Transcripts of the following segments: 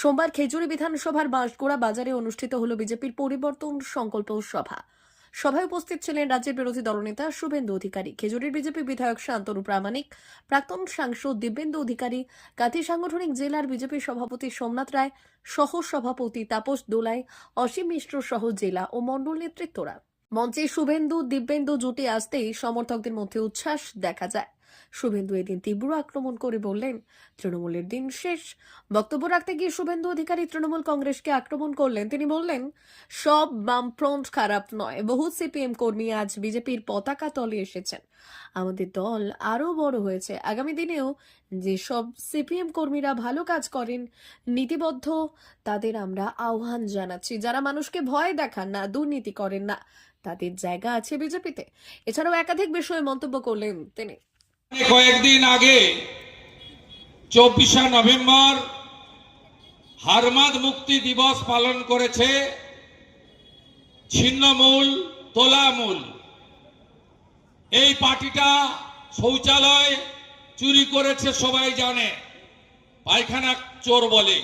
সোমবার খেজুরি বিধানসভার বাঁশগোড়া বাজারে অনুষ্ঠিত হল বিজেপির পরিবর্তন সংকল্প সভা। সভায় উপস্থিত ছিলেন রাজ্যের বিরোধী দলনেতা শুভেন্দু অধিকারী, খেজুরির বিজেপি বিধায়ক শান্তনু প্রামাণিক, প্রাক্তন সাংসদ দিব্যেন্দু অধিকারী কাঁথি সাংগঠনিক জেলার বিজেপি সভাপতি সোমনাথ রায় সহ সভাপতি তাপস দোলাই অসীম মিশ্র সহ জেলা ও মণ্ডল নেতৃত্বরা। মঞ্চে শুভেন্দু, দিব্যেন্দু জুটে আসতেই সমর্থকদের মধ্যে উচ্ছ্বাস দেখা যায়। শুভেন্দু এদিন তীব্র আক্রমণ করে বললেন, তৃণমূলের দিন শেষ। বক্তব্য রাখতে গিয়ে শুভেন্দু অধিকারী তৃণমূল কংগ্রেসকে আক্রমণ করলেন। তিনি বললেন, সব বামফ্রন্ট খারাপ নয়। বহু সিপিএম কর্মী আজ বিজেপির পতাকা তলে এসেছেন। আমাদের দল আরও বড় হয়েছে। আগামী দিনেও যেসব সিপিএম কর্মীরা ভালো কাজ করেন, নীতিবদ্ধ, তাদের আমরা আহ্বান জানাচ্ছি। যারা মানুষকে ভয় দেখান না, দুর্নীতি করেন না, তাদের জায়গা আছে বিজেপিতে। এছাড়াও একাধিক বিষয়ে মন্তব্য করলেন তিনি। কয়েকদিন আগে, চব্বিশে নভেম্বর, হারমাদ মুক্তি দিবস পালন করেছে ছিন্নমূল, তোলামূল। এই পার্টিটা শৌচালয় চুরি করেছে, সবাই জানে। পায়খানা চোর বলে।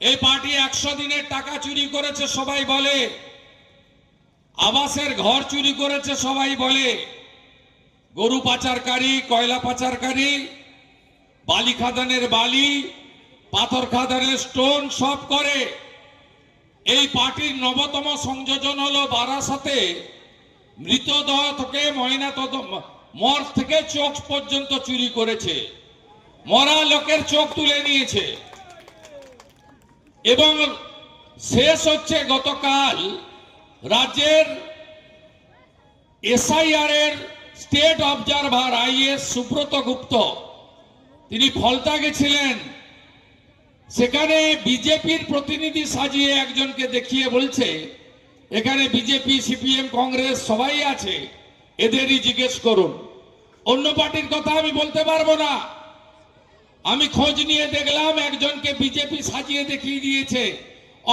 এই পার্টি একশো দিনের টাকা চুরি করেছে, সবাই বলে। আবাসের ঘর চুরি করেছে, সবাই বলে। গরু পাচারকারী, কয়লা পাচারকারী, বালি খাদানের বালি, পাথর খাদানের স্টোন সব করে। এই পার্টির নবতম সংযোজন হলো বারাসাতে মৃতদেহ থেকে ময়না মর থেকে চোখ পর্যন্ত চুরি করেছে। মরা লোকের চোখ তুলে নিয়েছে। এবং শেষ হচ্ছে গতকাল রাজ্যের এসআইআর এর state observer IS Subrata Gupta তিনি ফলতা গেছিলেন। সেখানে বিজেপির প্রতিনিধি সাজিয়ে একজনকে দেখিয়ে বলছে, এখানে বিজেপি, সিপিএম, কংগ্রেস সবাই আছে, এদেরই জিজ্ঞেস করুন। অন্য পার্টির কথা আমি বলতে পারব না। আমি খোঁজ নিয়ে দেখলাম একজনকে বিজেপি সাজিয়ে দেখিয়ে দিয়েছে।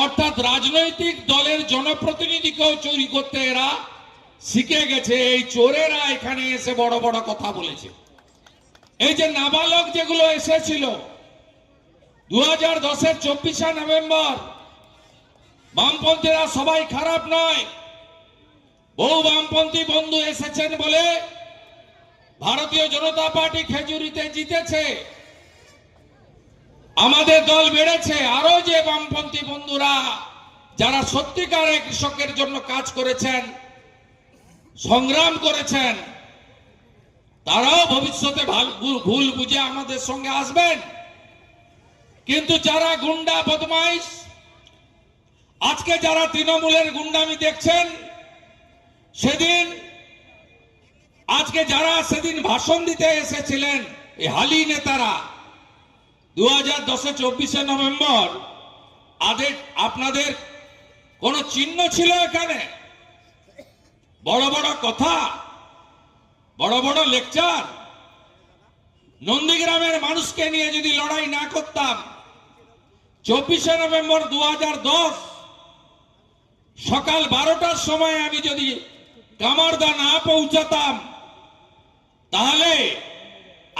অর্থাৎ রাজনৈতিক দলের জনপ্রতিনিধিকেও চুরি করতে এরা শিখে গেছে, এই চোরেরা এখানে এসে বড় বড় কথা বলেছে। এই যে নাবালক যেগুলো এসেছিল দু হাজার দশের চব্বিশে নভেম্বর, বামপন্থীরা সবাই খারাপ নয়। বহু বামপন্থী বন্ধু এসেছেন বলে ভারতীয় জনতা পার্টি খেজুরিতে জিতেছে। আমাদের দল বেড়েছে, আরও যে বামপন্থী বন্ধুরা যারা সত্যিকারে কৃষকের জন্য কাজ করেছেন সংগ্রাম করেছেন, তারাও ভবিষ্যতে ভুল- বুঝে আমাদের সঙ্গে আসবেন। কিন্তু যারা গুন্ডা বদমাইশ, আজকে যারা তৃণমূলের গুন্ডামি দেখছেন, সেদিন আজকে যারা সেদিন ভাষণ দিতে এসেছিলেন, এই হালি নেতারা দু হাজার দশে চব্বিশে নভেম্বর আপনাদের কোনো চিহ্ন ছিল এখানে? বড় বড় কথা, বড় বড় লেকচার নন্দীগ্রামের মানুষকে নিয়ে যদি লড়াই না করতাম, চব্বিশে নভেম্বর দু হাজার দশ, সকাল বারোটার সময় আমি যদি কামারদা না পৌঁছাতাম, তাহলে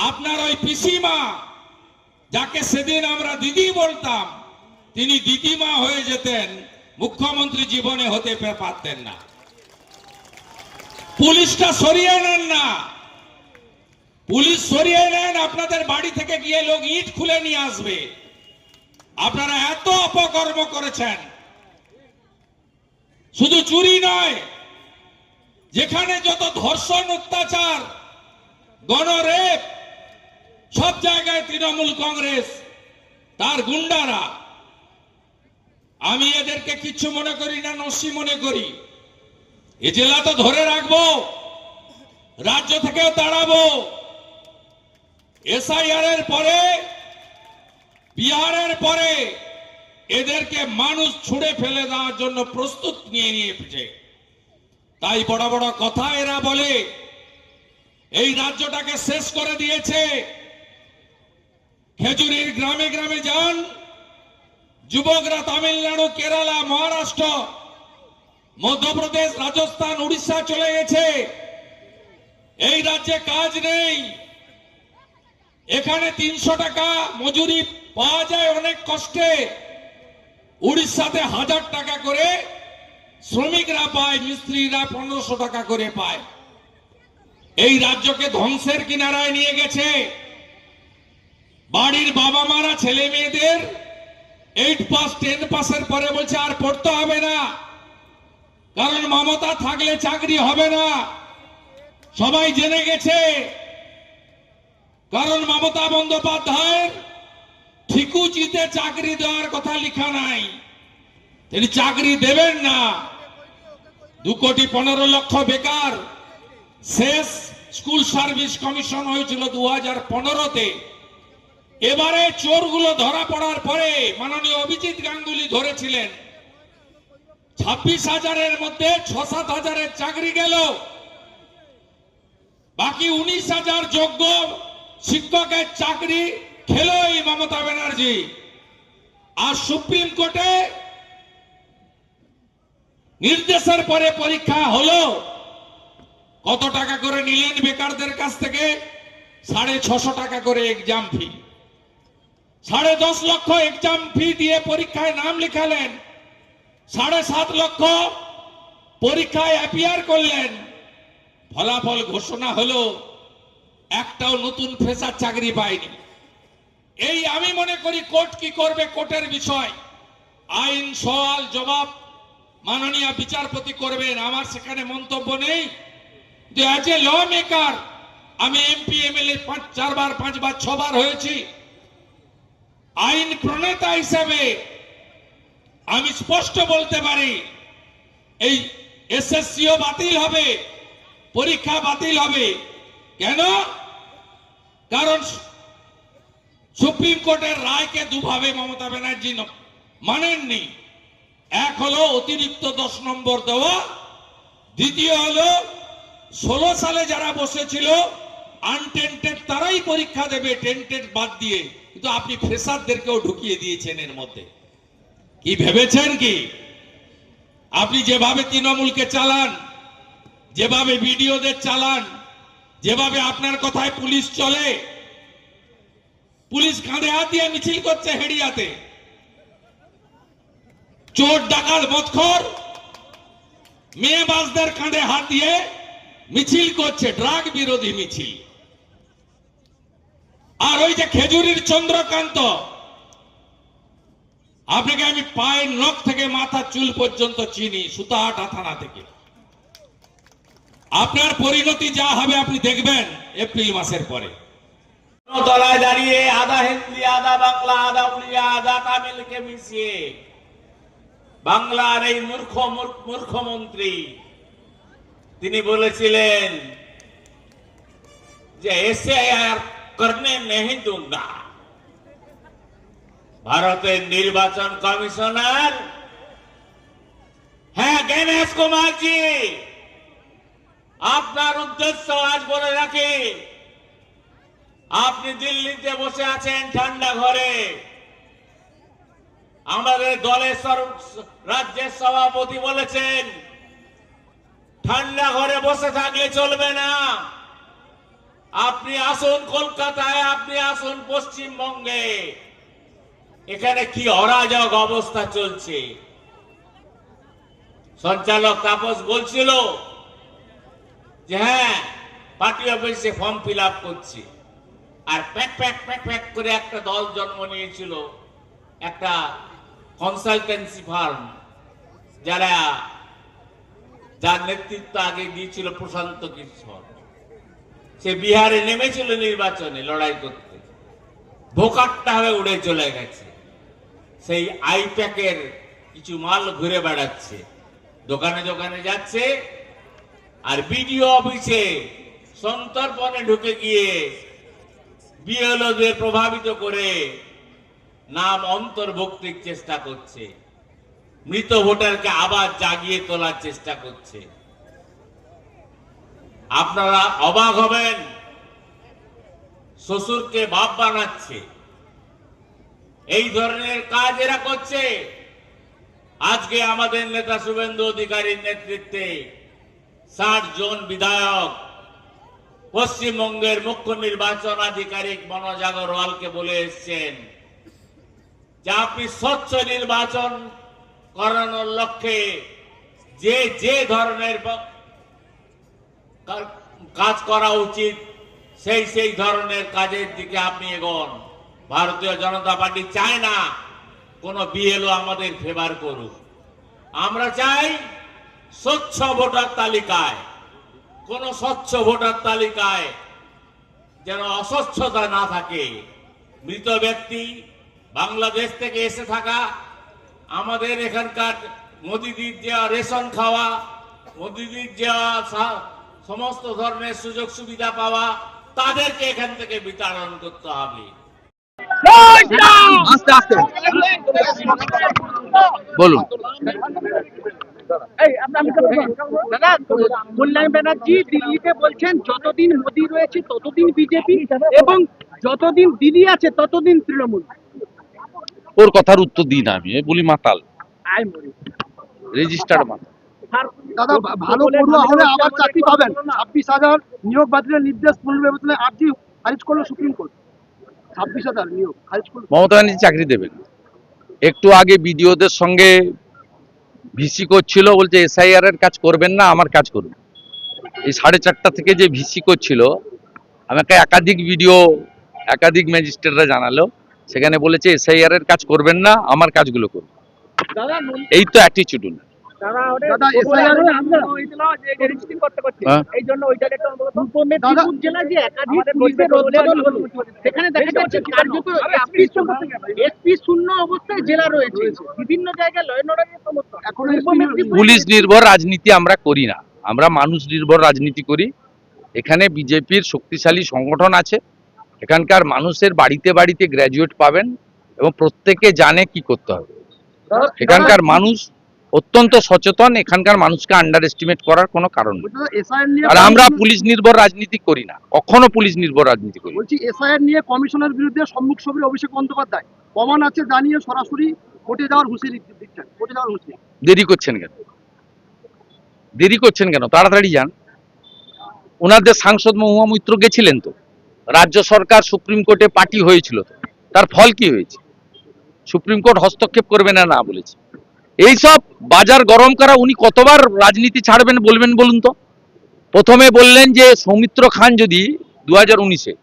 আপনার ওই পিসিমা, যাকে সেদিন আমরা দিদি বলতাম, তিনি দিদিমা হয়ে যেতেন, মুখ্যমন্ত্রী জীবনে হতে পারতেন না। পুলিশটা সরিয়ে নেন না। পুলিশ সরিয়ে নেন, আপনাদের বাড়ি থেকে গিয়ে লোক ইট খুলে নিয়ে আসবে। আপনারা এত অপকর্ম করেছেন। শুধু চুরি নয়, যেখানে যত ধর্ষণ, অত্যাচার, গণরেপ, সব জায়গায় তৃণমূল কংগ্রেস, তার গুন্ডারা। আমি এদেরকে কিচ্ছু মনে করি না, নস্যি মনে করি। এ জেলা তো ধরে রাখব, রাজ্য থেকেও তাড়াবো। এসআইআর এর পরে, বিহারের পরে এদেরকে মানুষ ছুড়ে ফেলে দেওয়ার জন্য প্রস্তুত নিয়ে নিয়েছে। তাই বড় বড় কথা এরা বলে, এই রাজ্যটাকে শেষ করে দিয়েছে। খেজুরির গ্রামে গ্রামে যান, যুবকরা তামিলনাড়ু, কেরালা, মহারাষ্ট্র মধ্যপ্রদেশ, রাজস্থান, উড়িষ্যা চলে গেছে। এই রাজ্যে কাজ নেই। এখানে তিনশো টাকা মজুরি পাওয়া যায় অনেক কষ্টে। উড়িষ্যাতে হাজার টাকা করে শ্রমিকরা পায়, মিস্ত্রিরা পনেরোশো টাকা করে পায়। এই রাজ্যকে ধ্বংসের কিনারায় নিয়ে গেছে। বাড়ির বাবা মারা ছেলে মেয়েদের এইট পাস টেন পাসের পরে বলছে, আর পড়তে হবে না। কারণ মমতা থাকলে চাকরি হবে না। সবাই জেনে গেছে। কারণ মমতা বন্দ্যোপাধ্যায়ের ঠিকুচিতে চাকরি দেওয়ার কথা লেখা নাই। তিনি চাকরি দেবেন না। দু কোটি পনেরো লক্ষ বেকার। শেষ স্কুল সার্ভিস কমিশন হয়েছিল দু হাজার পনেরোতে। এবারে চোরগুলো ধরা পড়ার পরে মাননীয় অভিজিৎ গাঙ্গুলি ধরেছিলেন। ছাব্বিশ হাজারের মধ্যে ছ সাত হাজারের চাকরি গেল। বাকি উনিশ হাজার যোগ্য শিক্ষকের চাকরি খেল এই মমতা ব্যানার্জি। আর সুপ্রিম কোর্টে নির্দেশের পরে পরীক্ষা হলো। কত টাকা করে নিলেন বেকারদের কাছ থেকে? সাড়ে ছশো টাকা করে এক্সাম ফি সাড়ে দশ লক্ষ এক্সাম ফি দিয়ে পরীক্ষায় নাম লেখালেন। সাড়ে সাত লক্ষ পরীক্ষায় অ্যাপিয়ার করলেন। ফলাফল ঘোষণা হলো, একটাও নতুন ফেসার চাকরি পায়নি এই আমি মনে করি কোর্ট কি করবে, কোর্টের বিষয়। আইন সওয়াল জবাব মাননীয় বিচারপতি করবেন। আমার সেখানে মন্তব্য নেই। যে as a lawmaker MP MLA MLA পাঁচ, চারবার, পাঁচবার, ছবার হয়েছি। আইন প্রণেতা হিসাবে আমি স্পষ্ট বলতে পারি, এই এসএসসিও বাতিল হবে, পরীক্ষা বাতিল হবে। কেন? কারণ সুপ্রিম কোর্টের রায়কে দুভাবে মমতা ব্যানার্জি মানেননি। এক হলো অতিরিক্ত দশ নম্বর দেওয়া, দ্বিতীয় হলো ষোলো সালে যারা বসেছিল আনটেন্টেড তারাই পরীক্ষা দেবে টেন্টেড বাদ দিয়ে। কিন্তু আপনি ফ্রেশারদেরকেও ঢুকিয়ে দিয়েছেন এর মধ্যে। কি ভেবেছেন কি? আপনি যেভাবে তৃণমূলকে চালান, যেভাবে বিডিওদের চালান, যেভাবে আপনার কথায় পুলিশ চলে, পুলিশ কাঁধে হাত দিয়ে মিছিল করছে হেডিয়াতে। চোর, ডাকাত মৎখর মেয়ে বাসদের কাঁধে হাত দিয়ে মিছিল করছে, ড্রাগ বিরোধী মিছিল। আর ওই যে খেজুরির চন্দ্রকান্ত আপনাকে আমি পায়ের নখ থেকে মাথা চুল পর্যন্ত চিনি, সুতাহাটা থানা থেকে। আপনার পরিণতি যা হবে আপনি দেখবেন এপ্রিল মাসের পরে। তলায় দাঁড়িয়ে আধা হিন্দি, আধা বাংলা, আধা উড়িয়া আধা তামিলকে মিশিয়ে বাংলার এই মূর্খ, মূর্খ- মূর্খমন্ত্রী তিনি বলেছিলেন যে এসে আর করনে নেই দুঙ্গা ভারতের নির্বাচন কমিশনার হ্যাঁ গণেশ কুমার জি আপনার উদ্দেশ্য আজ বলে রাখি, আপনি দিল্লিতে বসে আছেন ঠান্ডা ঘরে। আমাদের দলের রাজ্যের সভাপতি বলেছেন, ঠান্ডা ঘরে বসে থাকলে চলবে না। আপনি আসুন কলকাতায়, আপনি আসুন পশ্চিমবঙ্গে। এখানে কি অরাজক অবস্থা চলছে? সঞ্চালক তাপস বলছিল যে হ্যাঁ পার্টি অফিসে ফর্ম ফিল আপ করছি। আর প্যাক প্যাক প্যাক প্যাক করে একটা দল জন্ম নিয়েছিল, একটা কনসালটেন্সি ফার্ম যারা, যার নেতৃত্ব আগে দিয়েছিল প্রশান্ত কিশোর। সে বিহারে নেমেছিল নির্বাচনে লড়াই করতে। ভোকাট্টা হয়ে উড়ে চলে গেছে। সেই আইপ্যাকের কিছু মাল ঘুরে বেড়াচ্ছে। দোকানে দোকানে যাচ্ছে আর বিডিও অফিসে সন্তর্পণে ঢুকে গিয়ে বিএলওদের প্রভাবিত করে নাম অন্তর্ভুক্তির চেষ্টা করছে। মৃত ভোটারকে আবার জাগিয়ে তোলার চেষ্টা করছে। আপনারা অবাক হবেন, শ্বশুরকে বাপ বানাচ্ছে। এই ধরনের কাজ এরা করছে। আজকে আমাদের নেতা শুভেন্দু অধিকারীর নেতৃত্বে ষাট জন বিধায়ক, পশ্চিমবঙ্গের মুখ্য নির্বাচন আধিকারিক মনোজ আগরওয়ালকে বলে এসছেন যে আপনি স্বচ্ছ নির্বাচন করানোর লক্ষ্যে যে যে ধরনের কাজ করা উচিত, সেই সেই ধরনের কাজের দিকে আপনি এগোন। ভারতীয় জনতা পার্টি চায় না কোনো বিএলও আমাদের ফেভার করুক। আমরা চাই স্বচ্ছ ভোটার তালিকায়, কোন স্বচ্ছ ভোটার তালিকায় যেন অস্বচ্ছতা না থাকে। মৃত ব্যক্তি বাংলাদেশ থেকে এসে থাকা, আমাদের এখানকার মোদিদির দেওয়া রেশন খাওয়া মোদিদির দেওয়া সা- সমস্ত ধরনের সুযোগ সুবিধা পাওয়া, তাদেরকে এখান থেকে বিতরণ করতে হবে। আস্তে আস্তে বলুন। কল্যাণ ব্যানার্জি দিল্লিতে বলছেন যতদিন মোদী রয়েছে ততদিন বিজেপি এবং যতদিন দিদি আছে ততদিন তৃণমূল। ওর কথার উত্তর দিই না আমি বলি মাতাল। রেজিস্টার্ড মাতাল। দাদা ভালো পড়ুয়া হলে আবার চাকরি পাবেন। ছাব্বিশ হাজার নিয়োগ বাতিলের নির্দেশ পুনর্বিবেচনায় আর্জি খারিজ করল সুপ্রিম কোর্ট। মমতা ব্যানার্জি চাকরি দেবেন। একটু আগে বিডিওদের সঙ্গে ভিসি করছিল বলছে এসআইআর এর কাজ করবেন না আমার কাজ করুন। এই সাড়ে চারটা থেকে যে ভিসি করছিল আমাকে একাধিক ভিডিও একাধিক ম্যাজিস্ট্রেটরা জানালো সেখানে বলেছে এসআইআর এর কাজ করবেন না আমার কাজগুলো করুন। এই তো অ্যাটিচিউড দাদা হ্যাঁ। এই জন্য ওইটাকে একটু পূর্ব দাদা- মেদিনীপুর জেলা যে একাধিক পুলিশের রদবদল হলো। সেখানে দেখা যাচ্ছে কার্যত এসপি শূন্য অবস্থায় জেলা রয়েছে। বিভিন্ন জায়গায় লয় এখন পূর্ব SP মেদিনীপুর- পুলিশ নির্ভর রাজনীতি আমরা করি না। আমরা মানুষ নির্ভর রাজনীতি করি। এখানে বিজেপির শক্তিশালী সংগঠন আছে। এখানকার মানুষের বাড়িতে বাড়িতে গ্র্যাজুয়েট পাবেন এবং প্রত্যেকে জানে কি করতে হবে। এখানকার মানুষ অত্যন্ত সচেতন এখানকার মানুষকে আন্ডার এস্টিমেট করার কোনো কারণ নেই। আর আমরা পুলিশ নির্ভর রাজনীতি করি না কখনো পুলিশ নির্ভর রাজনীতি করি বলছি এসআইআর নিয়ে কমিশনের বিরুদ্ধে সম্মুখ ছবির অভিষেক বন্দ্যোপাধ্যায় প্রমাণ আছে জানিয়ে সরাসরি কোর্টে যাওয়ার হুঁশিয়ারি দিচ্ছেন কোর্টে যাওয়ার হুঁশিয়ারি। দেরি করছেন কেন? দেরি করছেন কেন? তাড়াতাড়ি যান। ওনাদের সাংসদ মহুয়া মৈত্র গেছিলেন তো রাজ্য সরকার সুপ্রিম কোর্টে পার্টি হয়েছিল তো তার ফল কি হয়েছে? সুপ্রিম কোর্ট হস্তক্ষেপ করবে না না বলেছে। এইসব বাজার গরম করা উনি কতবার রাজনীতি ছাড়বেন বলবেন বলুন তো? প্রথমে বললেন যে সৌমিত্র খান যদি দু হাজার উনিশে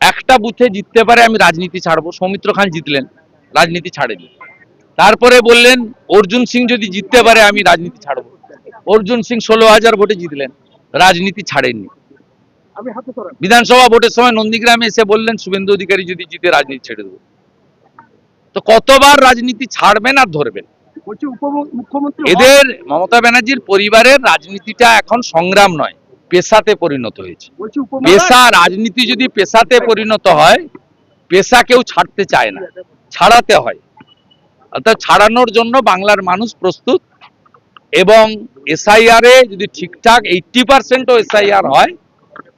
একটা বুথে জিততে পারে আমি রাজনীতি ছাড়বো। সৌমিত্র খান জিতলেন রাজনীতি ছাড়েনি। তারপরে বললেন অর্জুন সিং যদি জিততে পারে আমি রাজনীতি ছাড়বো। অর্জুন সিং ষোলো হাজার ভোটে জিতলেন রাজনীতি ছাড়েননি বিধানসভা ভোটের সময় নন্দীগ্রামে এসে বললেন শুভেন্দু অধিকারী যদি জিতে রাজনীতি ছেড়ে দেবো। তো কতবার রাজনীতি ছাড়বেন আর ধরবেন? এদের মমতা ব্যানার্জির পরিবারের রাজনীতিটা এখন সংগ্রাম নয় পেশাতে পরিণত হয়েছে। পেশা রাজনীতি যদি পেশাতে পরিণত হয় পেশা কেউ ছাড়তে চায় না ছাড়াতে হয়। অর্থাৎ ছাড়ানোর জন্য বাংলার মানুষ প্রস্তুত এবং এসআইআর এ যদি ঠিকঠাক এইটটি পার্সেন্টও এসআইআর হয়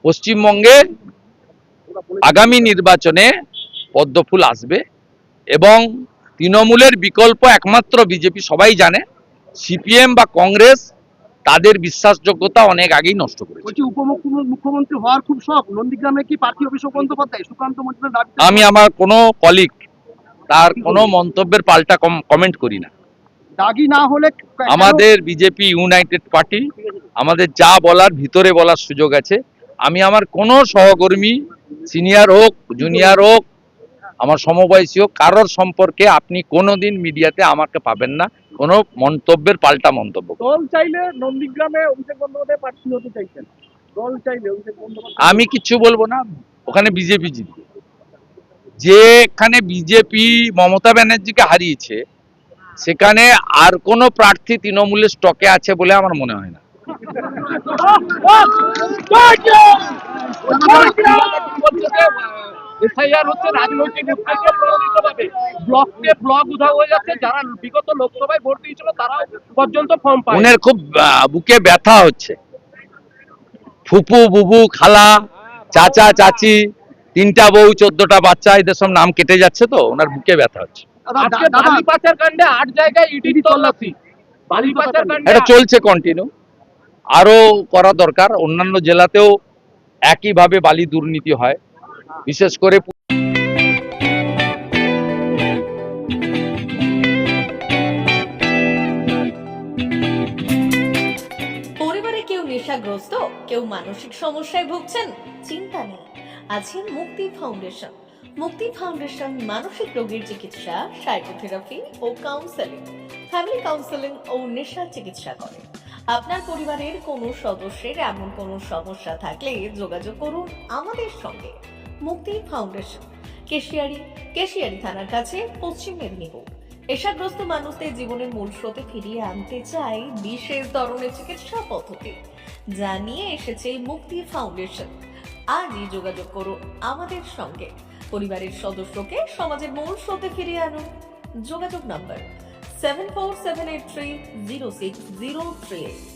পশ্চিমবঙ্গে আগামী নির্বাচনে পদ্মফুল আসবে এবং তৃণমূলের বিকল্প একমাত্র বিজেপি সবাই জানে। সিপিএম বা কংগ্রেস তাদের বিশ্বাসযোগ্যতা অনেক আগেই নষ্ট করেছে। উপমুখ্যমন্ত্রী মুখ্যমন্ত্রী হওয়ার খুব শখ। নন্দীগ্রামে কি প্রার্থী অভিষেক বন্দ্যোপাধ্যায় সুকান্ত মজুমদার দাবি আমি আমার কোনো কলিগ তার কোনো মন্তব্যের পাল্টা কমেন্ট করি না। দাগি না হলে আমাদের বিজেপি ইউনাইটেড পার্টি আমাদের যা বলার ভিতরে বলার সুযোগ আছে। আমি আমার কোনো সহকর্মী সিনিয়র হোক জুনিয়র হোক আমার সমবয়সী হোক কারোর সম্পর্কে আপনি কোনোদিন মিডিয়াতে আমাকে পাবেন না। কোনো মন্তব্যের পাল্টা মন্তব্য দল চাইলে নন্দীগ্রামে অভিষেক বন্দ্যোপাধ্যায় প্রার্থী হতে চাইছেন। দল চাইলে অভিষেক বন্দ্যোপাধ্যায় আমি কিচ্ছু বলব না ওখানে বিজেপি জিতবে। যেখানে বিজেপি মমতা ব্যানার্জিকে হারিয়েছে সেখানে আর কোনো প্রার্থী তৃণমূলের স্টকে আছে বলে আমার মনে হয় না। এসআইআর হচ্ছে রাজনৈতিক উদ্দেশ্যে প্রণোদিতভাবে ব্লকে ব্লক উধাও হয়ে যাচ্ছে। যারা বিগত লোকসভায় ভোট দিয়েছিল তারাও পর্যন্ত ফর্ম পায় উনের খুব বুকে ব্যথা হচ্ছে। ফুপু বুবু খালা চাচা চাচি তিনটা বউ চোদ্দটা বাচ্চা এদের সব নাম কেটে যাচ্ছে তো ওনার বুকে ব্যথা হচ্ছে। আজকে বালি পাচার কাণ্ডে আট জায়গায় ইডি তল্লাশি। বালি পাচার কাণ্ডে এটা চলছে কন্টিনিউ আরও করা দরকার। অন্যান্য জেলাতেও একইভাবে বালি দুর্নীতি হয়। বিশেষ করে পরিবারে কেউ নেশাগ্রস্ত, কেউ মানসিক সমস্যায় ভুগছেন, চিন্তা নেই। আছে মুক্তি ফাউন্ডেশন। মুক্তি ফাউন্ডেশন মানসিক রোগের চিকিৎসা, সাইকোথেরাপি ও কাউন্সেলিং। ফ্যামিলি কাউন্সেলিং ও নেশা চিকিৎসা করে। আপনার পরিবারের কোনো সদস্যের এমন কোনো সমস্যা থাকলে যোগাযোগ করুন আমাদের সঙ্গে। মুক্তি ফাউন্ডেশন, কেশিয়ারি কেশিয়ারি থানার কাছে পশ্চিম মেদিনীপুর। নেশাগ্রস্ত মানুষদের জীবনের মূল স্রোতে ফিরিয়ে আনতে চাই বিশেষ ধরনের চিকিৎসা পদ্ধতি। যা নিয়ে এসেছে মুক্তি ফাউন্ডেশন। আজই যোগাযোগ করুন আমাদের সঙ্গে। পরিবারের সদস্যকে সমাজের মূল স্রোতে ফিরিয়ে আনুন। যোগাযোগ number seven four seven eight three zero six zero three eight